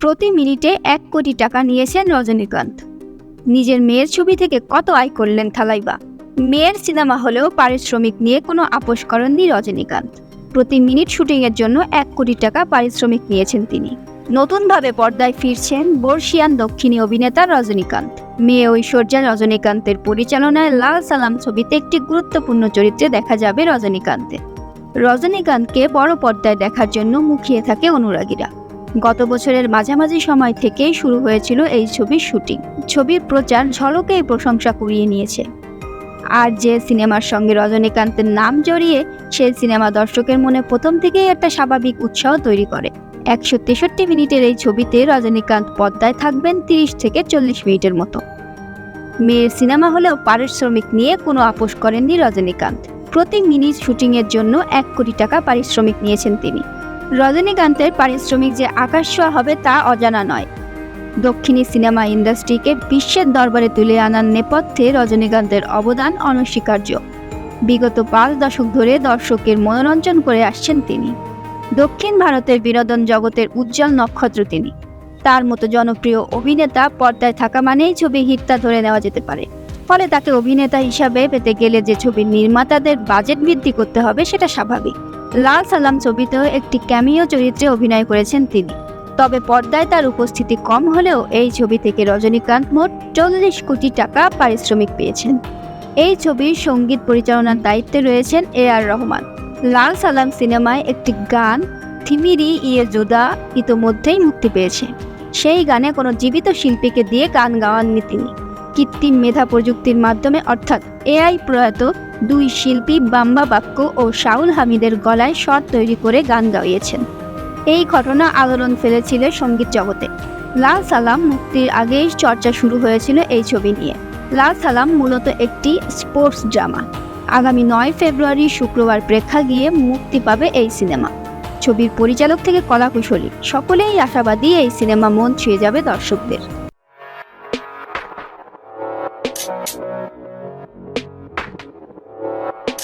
প্রতি মিনিটে এক কোটি টাকা নিয়েছেন রজনীকান্ত। নিজের মেয়ের ছবি থেকে কত আয় করলেন থালাইবা? মেয়ের সিনেমা হলেও পারিশ্রমিক নিয়ে কোনো আপোষ করেননি রজনীকান্ত। প্রতি মিনিট শুটিংয়ের জন্য এক কোটি টাকা পারিশ্রমিক নিয়েছেন তিনি। নতুনভাবে পর্দায় ফিরছেন বর্ষিয়ান দক্ষিণী অভিনেতা রজনীকান্ত। মেয়ে ঐশ্বর্যা রজনীকান্তের পরিচালনায় লাল সালাম ছবিতে একটি গুরুত্বপূর্ণ চরিত্রে দেখা যাবে রজনীকান্তে রজনীকান্তকে বড় পর্দায় দেখার জন্য মুখিয়ে থাকে অনুরাগীরা। গত বছরের মাঝামাঝি সময় থেকেই শুরু হয়েছিল এই ছবির শুটিং। ছবির প্রচার ঝলকেই প্রশংসা কুড়িয়ে নিয়েছে। আর যে সিনেমার সঙ্গে রজনীকান্তের নাম জড়িয়ে, সেই সিনেমা দর্শকের মনে প্রথম থেকেই একটা স্বাভাবিক উৎসাহ তৈরি করে। একশো তেষট্টি মিনিটের এই ছবিতে রজনীকান্ত পদ্মায় থাকবেন তিরিশ থেকে চল্লিশ মিনিটের মতো। মেয়ের সিনেমা হলেও পারিশ্রমিক নিয়ে কোনো আপোষ করেননি রজনীকান্ত। প্রতি মিনিট শুটিংয়ের জন্য এক কোটি টাকা পারিশ্রমিক নিয়েছেন তিনি। রজনীকান্তের পারিশ্রমিক যে আকাশ ছোঁয়া হবে তা অজানা নয়। দক্ষিণী সিনেমা ইন্ডাস্ট্রিকে বিশ্বের দরবারে তুলে আনার নেপথ্যে রজনীকান্তের অবদান অনস্বীকার্য। বিগত পাঁচ দশক ধরে দর্শকের মনোরঞ্জন করে আসছেন তিনি। দক্ষিণ ভারতের বিনোদন জগতের উজ্জ্বল নক্ষত্র তিনি। তার মতো জনপ্রিয় অভিনেতা পর্দায় থাকা মানেই ছবি হিটটা ধরে নেওয়া যেতে পারে। ফলে তাকে অভিনেতা হিসাবে পেতে গেলে যে ছবির নির্মাতাদের বাজেট বৃদ্ধি করতে হবে সেটা স্বাভাবিক। লাল সালাম ছবিতেও একটি ক্যামিও চরিত্রে অভিনয় করেছেন তিনি। তবে পর্দায় তার উপস্থিতি কম হলেও এই ছবি থেকে রজনীকান্ত মোট চল্লিশ কোটি টাকা পারিশ্রমিক পেয়েছেন। এই ছবির সংগীত পরিচালনার দায়িত্বে রয়েছেন এ আর রহমান। লাল সালাম সিনেমায় একটি গান, থিমিরি ইয়ে জোদা, ইতোমধ্যেই মুক্তি পেয়েছে। সেই গানে কোনো জীবিত শিল্পীকে দিয়ে গান গাওয়াননি তিনি। কৃত্রিম মেধা প্রযুক্তির মাধ্যমে অর্থাৎ এআই প্রয়াত দুই শিল্পী বাম্বা বাক্য ও শাউল হামিদের গলায় স্বর তৈরি করে গান গাইয়েছেন। এই ঘটনা আলোড়ন ফেলেছিল সংগীত জগতে। লাল সালাম মুক্তির আগেই চর্চা শুরু হয়েছিল এই ছবি নিয়ে। লাল সালাম মূলত একটি স্পোর্টস ড্রামা। আগামী নয় ফেব্রুয়ারি শুক্রবার প্রেক্ষাগৃহে মুক্তি পাবে এই সিনেমা। ছবির পরিচালক থেকে কলাকুশলী। সকলেই আশাবাদী এই সিনেমা মন ছুঁয়ে যাবে দর্শকদের।